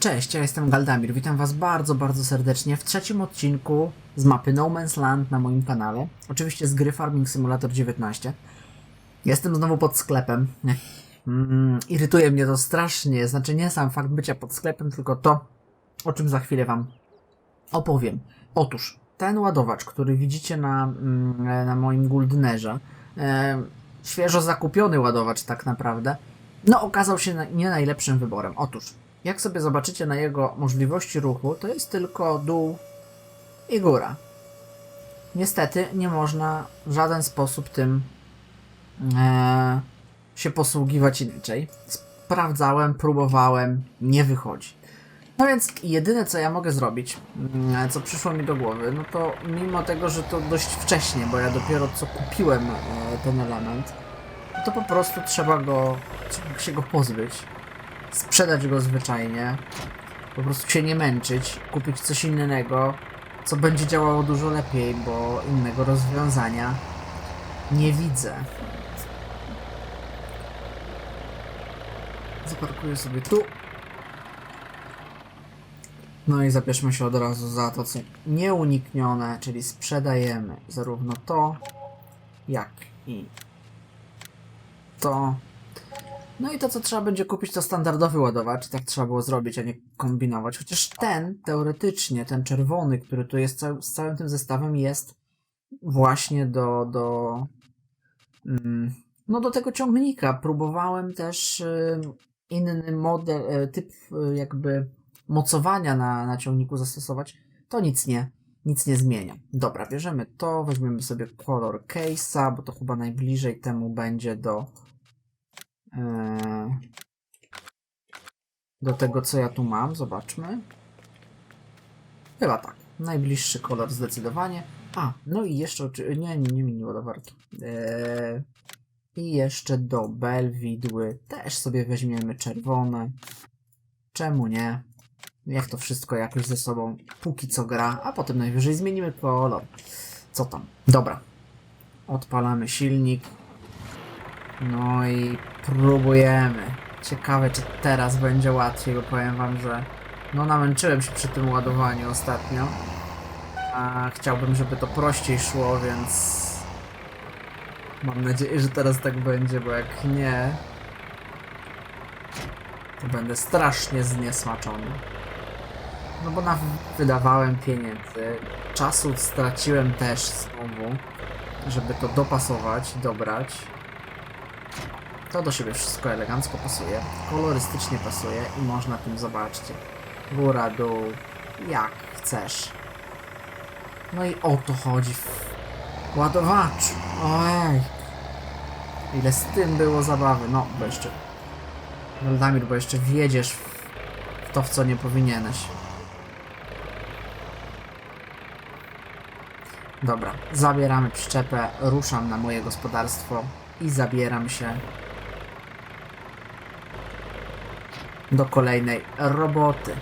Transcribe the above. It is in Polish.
Cześć, ja jestem Galdamir. Witam Was bardzo, bardzo serdecznie w trzecim odcinku z mapy No Man's Land na moim kanale. Oczywiście z gry Farming Simulator 19. Jestem znowu pod sklepem. Mm, irytuje mnie to strasznie. Znaczy nie sam fakt bycia pod sklepem, tylko to, o czym za chwilę Wam opowiem. Otóż, ten ładowacz, który widzicie na, mm, na moim Guldnerze, e, świeżo zakupiony ładowacz tak naprawdę, no okazał się nie najlepszym wyborem. Otóż, jak sobie zobaczycie na jego możliwości ruchu, to jest tylko dół i góra. Niestety nie można w żaden sposób tym e, się posługiwać inaczej. Sprawdzałem, próbowałem, nie wychodzi. No więc jedyne co ja mogę zrobić, mm, co przyszło mi do głowy, no to mimo tego, że to dość wcześnie, bo ja dopiero co kupiłem e, ten element, to po prostu trzeba go, trzeba się go pozbyć, sprzedać go zwyczajnie, po prostu się nie męczyć, kupić coś innego, co będzie działało dużo lepiej, bo innego rozwiązania nie widzę. Zaparkuję sobie tu. No i zabierzmy się od razu za to, co nieuniknione, czyli sprzedajemy zarówno to, jak i to. No i to, co trzeba będzie kupić, to standardowy ładowacz. Tak trzeba było zrobić, a nie kombinować. Chociaż ten, teoretycznie, ten czerwony, który tu jest cał- z całym tym zestawem, jest właśnie do, do mm, no do tego ciągnika. Próbowałem też y, inny model, y, typ y, jakby mocowania na, na ciągniku zastosować. To nic nie, nic nie zmienia. Dobra, bierzemy to, weźmiemy sobie kolor case'a, bo to chyba najbliżej temu będzie do do tego, co ja tu mam. Zobaczmy. Chyba tak. Najbliższy kolor zdecydowanie. A, no i jeszcze. Nie, nie, nie mini ładowarki. Eee, I jeszcze do bel widły też sobie weźmiemy czerwone. Czemu nie? Niech to wszystko jakoś ze sobą póki co gra, a potem najwyżej zmienimy kolor. Co tam? Dobra. Odpalamy silnik. No i próbujemy. Ciekawe, czy teraz będzie łatwiej, bo powiem wam, że no namęczyłem się przy tym ładowaniu ostatnio. A chciałbym, żeby to prościej szło, więc mam nadzieję, że teraz tak będzie, bo jak nie, to będę strasznie zniesmaczony. No bo na wydawałem pieniędzy, czasu straciłem też znowu, żeby to dopasować, dobrać. To do siebie wszystko elegancko pasuje, kolorystycznie pasuje i można tym zobaczcie. Góra, dół, jak chcesz. No i o to chodzi w ładowaczu. Ojej. Ile z tym było zabawy. No, bo jeszcze... Waldamir, bo jeszcze wjedziesz w, w to, w co nie powinieneś. Dobra, zabieramy przyczepę, ruszam na moje gospodarstwo i zabieram się do kolejnej roboty.